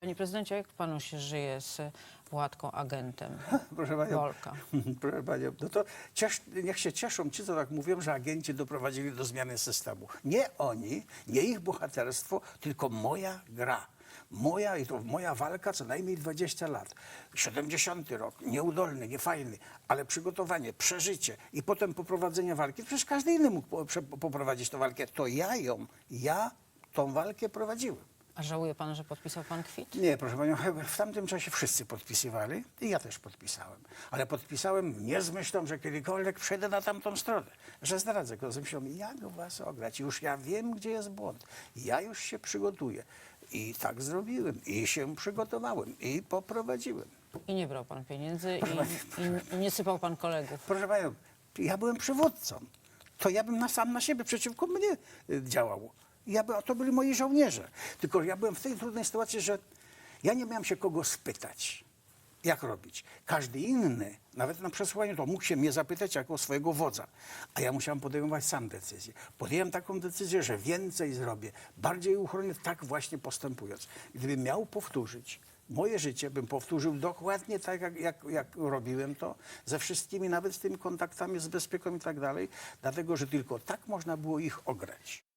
Panie prezydencie, jak panu się żyje z Władką agentem Proszę panią, Wolka? proszę panią, no to ciesz, niech się cieszą ci, co tak mówią, że agenci doprowadzili do zmiany systemu. Nie oni, nie ich bohaterstwo, tylko moja gra. Moja i to moja walka co najmniej 20 lat. 70 rok, nieudolny, niefajny, ale przygotowanie, przeżycie i potem poprowadzenie walki. Przecież każdy inny mógł poprowadzić tę walkę. To ja ją, ja tą walkę prowadziłem. A żałuje pan, że podpisał pan kwit? Nie, proszę panią, w tamtym czasie wszyscy podpisywali i ja też podpisałem. Ale podpisałem nie z myślą, że kiedykolwiek przejdę na tamtą stronę, że zdradzę go z myślą, jak was ograć. Już ja wiem, gdzie jest błąd. Ja już się przygotuję. I tak zrobiłem. I się przygotowałem. I poprowadziłem. I nie brał pan pieniędzy i, i, i nie sypał pan kolegów. Proszę panią, ja byłem przywódcą. To ja bym na sam na siebie przeciwko mnie y, działał. Ja by, a to byli moi żołnierze. Tylko ja byłem w tej trudnej sytuacji, że ja nie miałem się kogo spytać, jak robić. Każdy inny, nawet na przesłuchaniu, to mógł się mnie zapytać jako swojego wodza. A ja musiałem podejmować sam decyzję. Podjąłem taką decyzję, że więcej zrobię, bardziej uchronię, tak właśnie postępując. Gdybym miał powtórzyć moje życie, bym powtórzył dokładnie tak, jak, jak, jak robiłem to, ze wszystkimi, nawet z tymi kontaktami z bezpieką i tak dalej, dlatego, że tylko tak można było ich ograć.